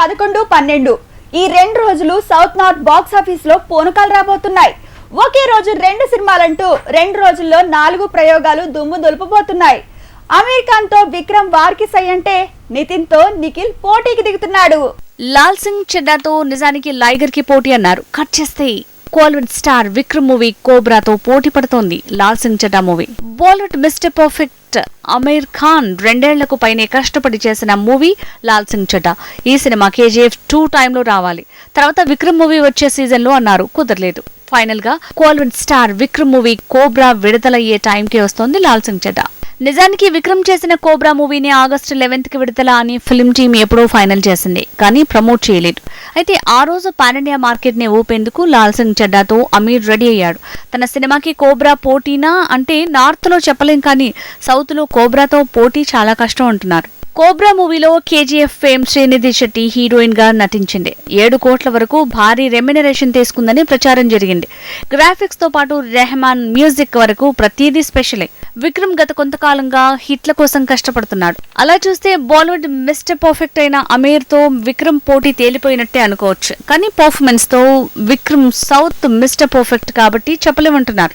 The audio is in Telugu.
పదకొండు పన్నెండు. ఈ రెండు రోజులు సౌత్ నార్త్ బాక్స్ ఆఫీస్లో పూనకాలు రాబోతున్నాయి. ఒకే రోజు రెండు సినిమాలంటూ రెండు రోజుల్లో నాలుగు ప్రయోగాలు దుమ్ము దులుపబోతున్నాయి. అమీర్తో విక్రమ్ వార్కిస్ అయ్యంటే నితిన్తో నితిన్తో నిఖిల్ పోటీకి దిగుతున్నాడు. లాల్ సింగ్ చెడ్డాతో నిజానికి లైగర్కి పోటీ అన్నారు. కట్ చేస్తే కోల్వుడ్ స్టార్ విక్రమ్ మూవీ కోబ్రాతో పోటీ పడుతోంది. Lal Singh Chaddha movie. Bollywood mister perfect Aamir Khan రెండేళ్ళకు పైనే కష్టపడి చేసిన మూవీ లాల్ సింగ్ చడ్డా ఈ సినిమా కేజీఎఫ్ టూ టైంలో రావాలి. తర్వాత విక్రమ్ మూవీ వచ్చే సీజన్లో అన్నారు. కుదరలేదు. ఫైనల్గా Kollywood star Vikram movie cobra విడుదలయ్యే టైంకి వస్తోంది లాల్ సింగ్ చడ్డా నిజానికి విక్రమ్ చేసిన కోబ్రా మూవీని ఆగస్టు లెవెన్త్కి విడుదల అని ఫిల్మ్ టీం ఎప్పుడో ఫైనల్ చేసింది. కానీ ప్రమోట్ చేయలేదు. అయితే ఆ రోజు పానిండియా మార్కెట్ని మార్కెట్ని ఊపేందుకు లాల్ సింగ్ చెడ్డాతో అమీర్ రెడీ అయ్యాడు. తన సినిమాకి కోబ్రా పోటీనా? అంటే నార్త్లో చెప్పలేం కానీ సౌత్లో కోబ్రాతో పోటీ చాలా కష్టం అంటున్నారు. కోబ్రా మూవీలో కేజీఎఫ్ ఫేమ్ శ్రీనిధి శెట్టి హీరోయిన్గా నటించింది. ఏడు కోట్ల వరకు భారీ రెమ్యునరేషన్ తీసుకుందని ప్రచారం జరిగింది. గ్రాఫిక్స్తో పాటు రెహమాన్ మ్యూజిక్ వరకు ప్రతిదీ స్పెషలే. విక్రమ్ గత కొంతకాలంగా హిట్ల కోసం కష్టపడుతున్నాడు. అలా చూస్తే బాలీవుడ్ మిస్టర్ పర్ఫెక్ట్ అయిన అమీర్తో విక్రమ్ పోటీ తేలిపోయినట్టే అనుకోవచ్చు. కానీ పర్ఫార్మెన్స్తో విక్రమ్ సౌత్ మిస్టర్ పర్ఫెక్ట్ కాబట్టి చెప్పలేమంటున్నారు.